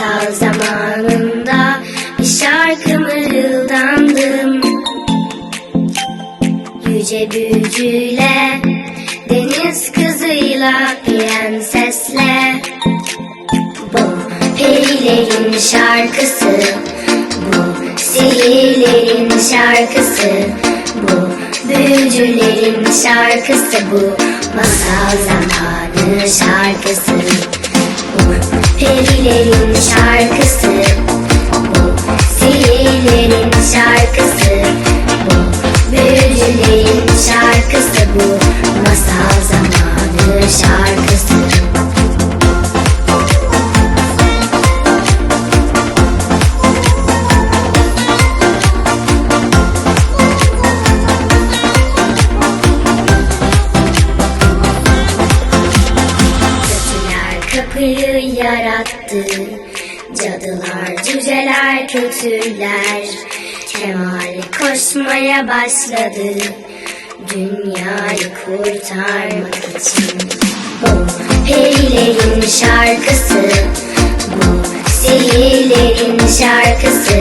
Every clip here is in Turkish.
Masal zamanında bir şarkı mırıldandım Yüce büyücüyle Deniz kızıyla prensesle Bu perilerin şarkısı Bu sihirlerin şarkısı Bu büyücülerin şarkısı Bu masal zamanı şarkısı perilerin şarkısı. Bu sihirlerin şarkısı. Bu büyücülerin şarkısı çarpıyı yarattı. Cadılar, cüceler, kötüler. Kemal koşmaya başladı. Dünyayı kurtarmak için. Bu perilerin şarkısı. Bu sihirlerin şarkısı.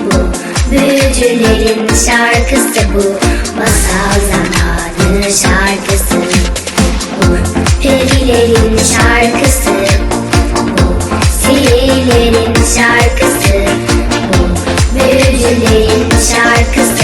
Bu büyücülerin şarkısı. Bu masal zamanı şarkısı. Bu perilerin Müjdelerin şarkısı bu. Müjdelerin şarkısı